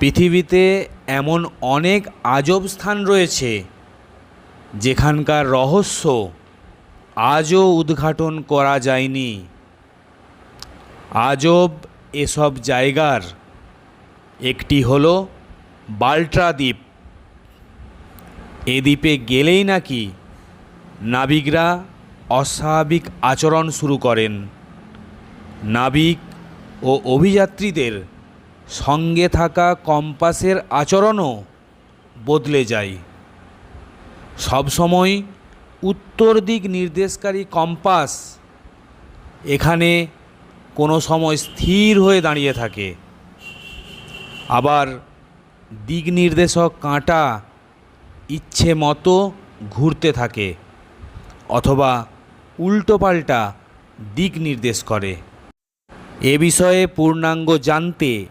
পৃথিবীতে এমন অনেক আজব স্থান রয়েছে, যেখানকার রহস্য আজও উদ্ঘাটন করা যায়নি। আজব এসব জায়গার একটি হল বাল্ট্রা দ্বীপ। এ দ্বীপে গেলেই নাকি নাবিকরা অস্বাভাবিক আচরণ শুরু করেন। নাবিক ও অভিযাত্রীদের সঙ্গে থাকা কম্পাসের আচরণও বদলে যায়। সবসময় উত্তর দিক নির্দেশকারী কম্পাস এখানে কোনো সময় স্থির হয়ে দাঁড়িয়ে থাকে। আবার দিক নির্দেশক কাঁটা ইচ্ছে মতো ঘুরতে থাকে অথবা উল্টোপাল্টা দিক নির্দেশ করে। এ বিষয়ে পূর্ণাঙ্গ জানতে